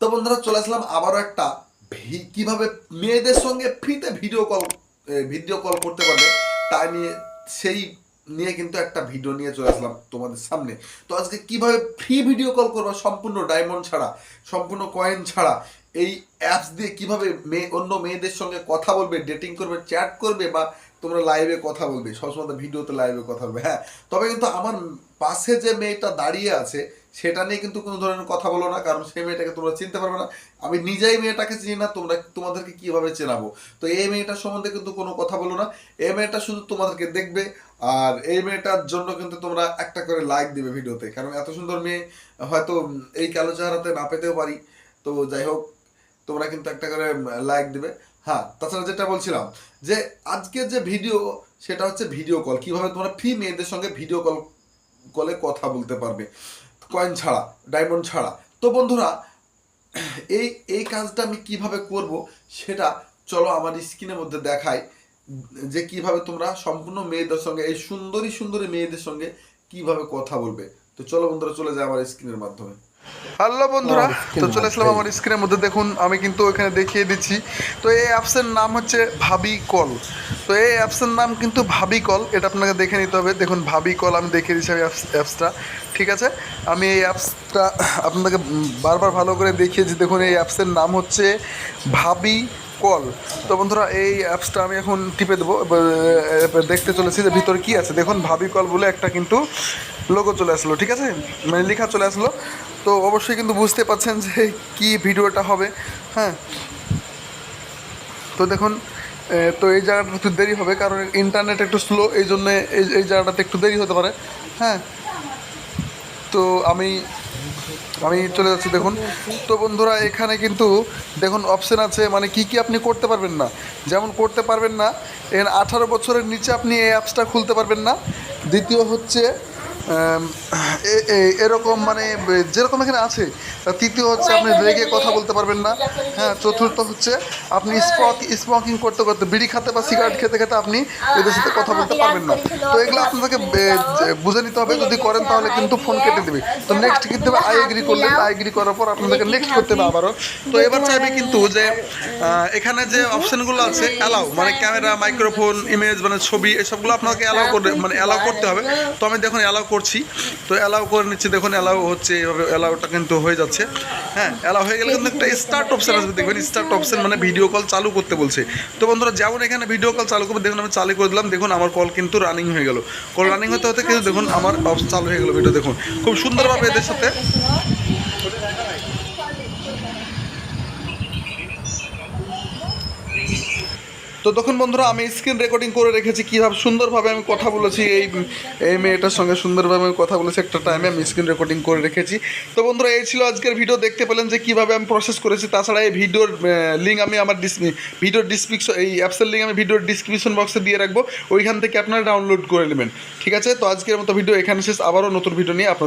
তো বন্ধুরা চলে আসলাম আবারও একটা কীভাবে মেয়েদের সঙ্গে ফ্রিতে ভিডিও কল ভিডিও কল করতে পারবে, তাই নিয়ে, সেই নিয়ে কিন্তু একটা ভিডিও নিয়ে চলে আসলাম তোমাদের সামনে। তো আজকে কীভাবে ফ্রি ভিডিও কল করব সম্পূর্ণ ডায়মন্ড ছাড়া, সম্পূর্ণ কয়েন ছাড়া এই অ্যাপস দিয়ে কীভাবে মেয়ে, অন্য মেয়েদের সঙ্গে কথা বলবে ডেটিং করবে চ্যাট করবে বা তোমরা লাইভে কথা বলবে? সবসময় ভিডিওতে লাইভে কথা বলবে হ্যাঁ। তবে কিন্তু আমার পাশে যে মেয়েটা দাঁড়িয়ে আছে, সেটা নিয়ে কিন্তু কোনো ধরনের কথা বলো না, কারণ সেই মেয়েটাকে তোমরা চিনতে পারবে না। আমি নিজেই মেয়েটাকে চিনি না, তোমরা তোমাদেরকে কীভাবে চেনাবো? তো এই মেয়েটার সম্বন্ধে কিন্তু কোনো কথা বলো না। এই মেয়েটা শুধু তোমাদেরকে দেখবে, আর এই মেয়েটার জন্য কিন্তু তোমরা একটা করে লাইক দিবে ভিডিওতে। কারণ এত সুন্দর মেয়ে, হয়তো এই কালো চেহারাতে না পেতেও পারি। তো যাই হোক তোমরা কিন্তু একটা করে লাইক দিবে। হ্যাঁ তাছাড়া যেটা বলছিলাম, যে আজকের যে ভিডিও সেটা হচ্ছে ভিডিও কল কীভাবে তোমরা ফ্রি মেয়েদের সঙ্গে ভিডিও কল কলে কথা বলতে পারবে। কয়েন ছাড়া ডায়মন্ড ছাড়া। তো বন্ধুরা, এই এই কাজটা আমি কীভাবে করব, সেটা চলো আমার স্ক্রিনের মধ্যে দেখাই, যে কীভাবে তোমরা সম্পূর্ণ মেয়েদের সঙ্গে, এই সুন্দরী সুন্দরী মেয়েদের সঙ্গে কীভাবে কথা বলবে। তো চলো বন্ধুরা, চলে যায় আমার স্ক্রিনের মাধ্যমে। হ্যালো বন্ধুরা তো চলে আসলাম আমার স্ক্রিনের মধ্যে। দেখুন আমি কিন্তু এখানে দেখিয়ে দিচ্ছি। তো এই অ্যাপসের নাম হচ্ছে ভাবি কল তো এই অ্যাপসের নাম কিন্তু ভাবি কল এটা আপনাকে দেখে নিতে হবে। দেখুন ভাবি কল আমি দেখিয়ে দিচ্ছি আমি অ্যাপসটা ঠিক আছে? আমি এই অ্যাপসটা আপনাকে বারবার ভালো করে দেখিয়েছি। দেখুন এই অ্যাপসের নাম হচ্ছে ভাবি কল তো বন্ধুরা এই অ্যাপসটা আমি এখন টিপে দেবো। দেখতে চলেছি যে ভিতরে কী আছে। দেখুন ভাবি কল বলে একটা কিন্তু লোগো চলে আসলো। ঠিক আছে? মানে লেখা চলে আসলো। তো অবশ্যই কিন্তু বুঝতে পারছেন যে কি ভিডিওটা হবে হ্যাঁ। তো দেখুন তো এই জায়গাটা একটু দেরি হবে কারণ ইন্টারনেট একটু স্লো এই জন্য এই জায়গাটাতে একটু দেরি হতে পারে হ্যাঁ। তো আমি আমি চলে যাচ্ছি, দেখুন। তো বন্ধুরা, এখানে কিন্তু দেখুন অপশান আছে মানে কি কি আপনি করতে পারবেন না। যেমন করতে পারবেন না, এখানে আঠারো বছরের নিচে আপনি এই অ্যাপসটা খুলতে পারবেন না। দ্বিতীয় হচ্ছে এরকম মানে যেরকম এখানে আছে তৃতীয় হচ্ছে আপনি রেগে কথা বলতে পারবেন না। হ্যাঁ চতুর্থ হচ্ছে আপনি স্মোকিং করতে করতে, বিড়ি খেতে বা সিগারেট খেতে খেতে আপনি এদের সাথে কথা বলতে পারবেন না। তো এগুলো আপনাদেরকে বুঝে নিতে হবে। যদি করেন তাহলে কিন্তু ফোন কেটে দেবে। তো নেক্সট কিন্তু আই এগ্রি করলেন। আই এগ্রি করার পর আপনাদেরকে নেক্সট করতে হবে আবারও। তো এবার চাইবে কিন্তু যে এখানে যে অপশনগুলো আছে অ্যালাউ মানে ক্যামেরা মাইক্রোফোন ইমেজ মানে ছবি, এসবগুলো আপনাকে অ্যালাউ করে মানে অ্যালাউ করতে হবে। তো আমি দেখুন অ্যালাউ করছি। তো অ্যালাউ করে নিচ্ছি। দেখুন অ্যালাউ হচ্ছে এইভাবে অ্যালাউটা কিন্তু হয়ে যাচ্ছে। হ্যাঁ অ্যালাউ হয়ে গেলে কিন্তু একটা স্টার্ট অপশান আসবে। দেখবেন স্টার্ট অপশান মানে ভিডিও কল চালু করতে বলছে। তো বন্ধুরা, যেমন এখানে ভিডিও কল চালু করবে, দেখুন, আমি চালু করে দিলাম। দেখুন, আমার কল কিন্তু রানিং হয়ে গেল। কল রানিং হতে হতে কিন্তু দেখুন, আমার চালু হয়ে গেলো ভিডিও দেখুন। খুব সুন্দরভাবে এদের সাথে তো তখন বন্ধুরা আমি স্ক্রিন রেকর্ডিং করে রেখেছি কীভাবে সুন্দরভাবে আমি কথা বলেছি। এই এই মেয়েটার সঙ্গে সুন্দরভাবে আমি কথা বলেছি একটা টাইমে আমি স্ক্রিন রেকর্ডিং করে রেখেছি। তো বন্ধুরা, এই ছিল আজকের ভিডিও দেখতে পেলেন যে কীভাবে আমি প্রসেস করেছি। তাছাড়া এই ভিডিওর লিঙ্ক আমি আমার ডিস ভিডিওর ডিসক্রিপশন এই অ্যাপসের লিঙ্ক আমি ভিডিওর ডিসক্রিপশন বক্সে দিয়ে রাখব। ওইখান থেকে আপনারা ডাউনলোড করে নেবেন। ঠিক আছে? তো আজকের মতো ভিডিও এখানে শেষ। আবারও নতুন ভিডিও নিয়ে আপনার